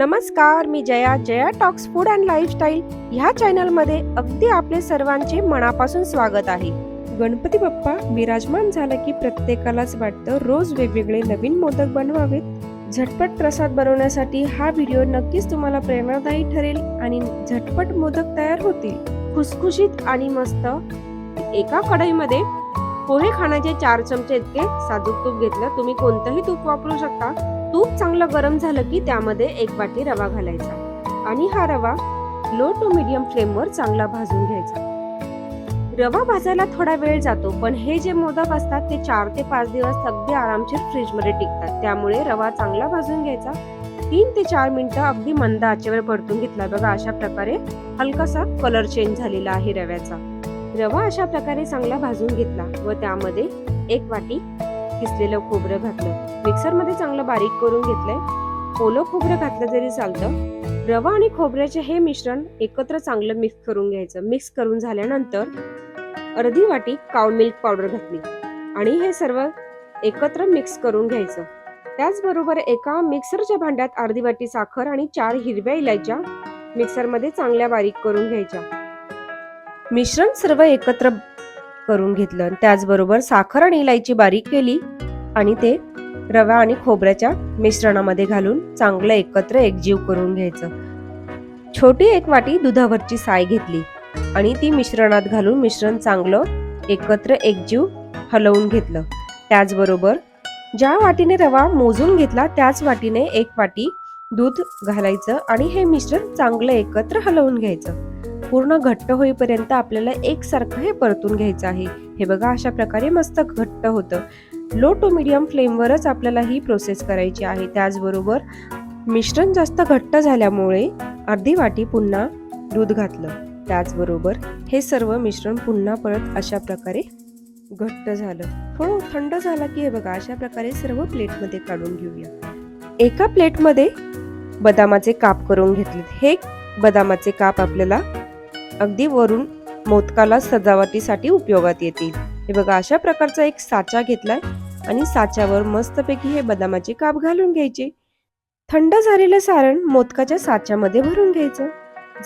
नमस्कार मी Jaya Jaya talks food and lifestyle. ह्या चॅनलमध्ये अगदी आपले सर्वांचे मनापासून स्वागत आहे. गणपती बाप्पा विराजमान झाला की प्रत्येकालाच वाटतं रोज वेगवेगळे नवीन मोदक बनवावेत. झटपट प्रसाद बनवण्यासाठी हा व्हिडिओ नक्कीच तुम्हाला प्रेरणादायी ठरेल आणि झटपट मोदक तयार होतील. खुसखुशीत आणि मस्त. एका कढईमध्ये पोहे खाण्याचे चार चमचे इतके साजूक तूप घेतलं तुम्ही कोणतंही तूप वापरू शकता. चांगलं गरम झालं की त्यामध्ये एक वाटी रवा घालायचा आणि हा रवा लो टू मिडियम फ्लेमवर चांगला भाजून घ्यायचा. रवा भाजायला थोडा वेळ जातो पण हे जे मोदक असतात ते चार ते पाच दिवस अगदी आरामशीर फ्रीजमध्ये टिकतात. त्यामुळे रवा चांगला भाजून घ्यायचा. तीन ते चार मिनिटं अगदी मंद आचेवर परतून घेतला. बघा अशा प्रकारे हलकासा कलर चेंज झालेला आहे रव्याचा. रवा अशा प्रकारे चांगला भाजून घेतला व त्यामध्ये एक वाटी किसलेलं खोबरं घातलं. मिक्सरमध्ये चांगलं बारीक करून घेतलंय. ओलं खोबरं घातलं तरी चालतं रवा आणि खोबऱ्याचे हे मिश्रण एकत्र चांगलं मिक्स करून घ्यायचं. मिक्स करून झाल्यानंतर अर्धी वाटी काव मिल्क पावडर घातली आणि हे सर्व एकत्र मिक्स करून घ्यायचं. त्याचबरोबर एका मिक्सरच्या भांड्यात अर्धी वाटी साखर आणि चार हिरव्या इलायच्या मिक्सरमध्ये चांगल्या बारीक करून घ्यायच्या. मिश्रण सर्व एकत्र करून घेतलं. त्याचबरोबर साखर आणि इलायची बारीक केली आणि ते रवा आणि खोबऱ्याच्या मिश्रणामध्ये घालून चांगलं एकत्र एकजीव करून घ्यायचं. छोटी एक वाटी दुधावरची साय घेतली आणि ती मिश्रणात घालून मिश्रण चांगलं एकत्र एकजीव हलवून घेतलं. त्याचबरोबर ज्या वाटीने रवा मोजून घेतला त्याच वाटीने एक वाटी दूध घालायचं आणि हे मिश्रण चांगलं एकत्र हलवून घ्यायचं. पूर्ण घट्ट होईपर्यंत आपल्याला एकसारखं हे परतून घ्यायचं आहे. हे बघा अशा प्रकारे मस्त घट्ट होतं. लो टू मिडियम फ्लेमवरच आपल्याला ही प्रोसेस करायची आहे. त्याचबरोबर मिश्रण जास्त घट्ट झाल्यामुळे अर्धी वाटी पुन्हा दूध घातलं. त्याचबरोबर हे सर्व मिश्रण पुन्हा परत अशा प्रकारे घट्ट झालं. थोडं थंड झालं की हे बघा अशा प्रकारे सर्व प्लेटमध्ये काढून घेऊया. एका प्लेटमध्ये बदामाचे काप करून घेतले हे बदामाचे काप आपल्याला अगदी वरून मोदकाला सजावटीसाठी उपयोगात येतील हे बघा अशा प्रकारचा एक साचा घेतलाय आणि साच्यावर मस्तपैकी हे बदामाचे काप घालून घ्यायचे. थंड झालेलं सारण मोदकाच्या साच्यामध्ये भरून घ्यायचं.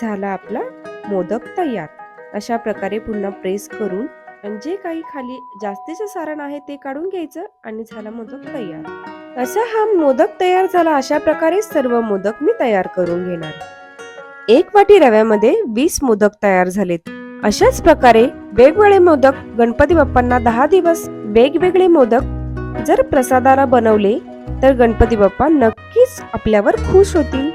झाला आपला मोदक तयार. अशा प्रकारे पुन्हा प्रेस करून आणि जे काही खाली जास्तीचं सारण आहे ते काढून घ्यायचं आणि झाला मोदक तयार. असा हा मोदक तयार झाला अशा प्रकारे सर्व मोदक मी तयार करून घेणार. एक वाटी रव्यामध्ये वीस मोदक तयार झालेत. अशाच प्रकारे वेगवेगळे मोदक गणपती बाप्पांना दहा दिवस वेगवेगळे मोदक जर प्रसादाला बनवले तर गणपती बाप्पा नक्कीच आपल्यावर खुश होतील.